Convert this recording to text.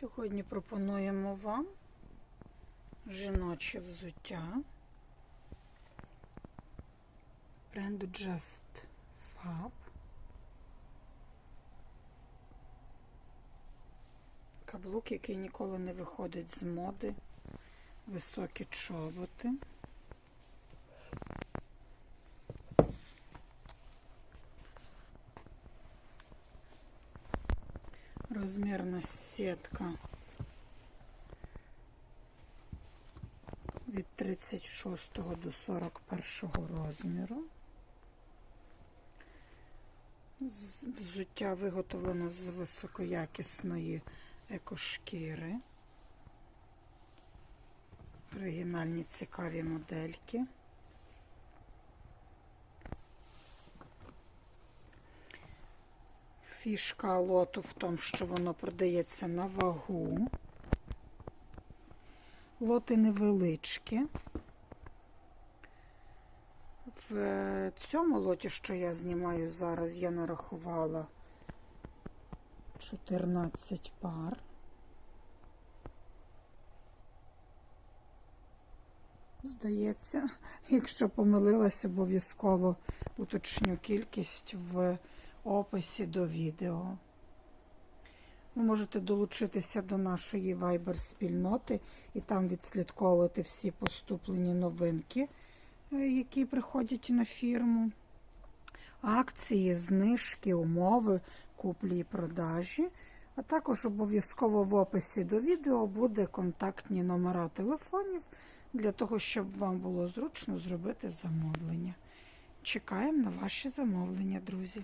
Сьогодні пропонуємо вам жіноче взуття бренду Just Fab. Каблук, який ніколи не виходить з моди, високі чоботи. Розмірна сітка від 36 до 41 розміру. Взуття виготовлено з високоякісної екошкіри. Оригінальні цікаві модельки. Фішка лоту в тому, що воно продається на вагу. Лоти невеличкі. В цьому лоті, що я знімаю зараз, я нарахувала 14 пар. Здається, якщо помилилась, обов'язково уточню кількість в описі до відео. Ви можете долучитися до нашої Viber-спільноти і там відслідковувати всі поступлені новинки, е, які приходять на фірму. Акції, знижки, умови, куплі і продажі. А також обов'язково в описі до відео буде контактні номера телефонів для того, щоб вам було зручно зробити замовлення. Чекаємо на ваші замовлення, друзі.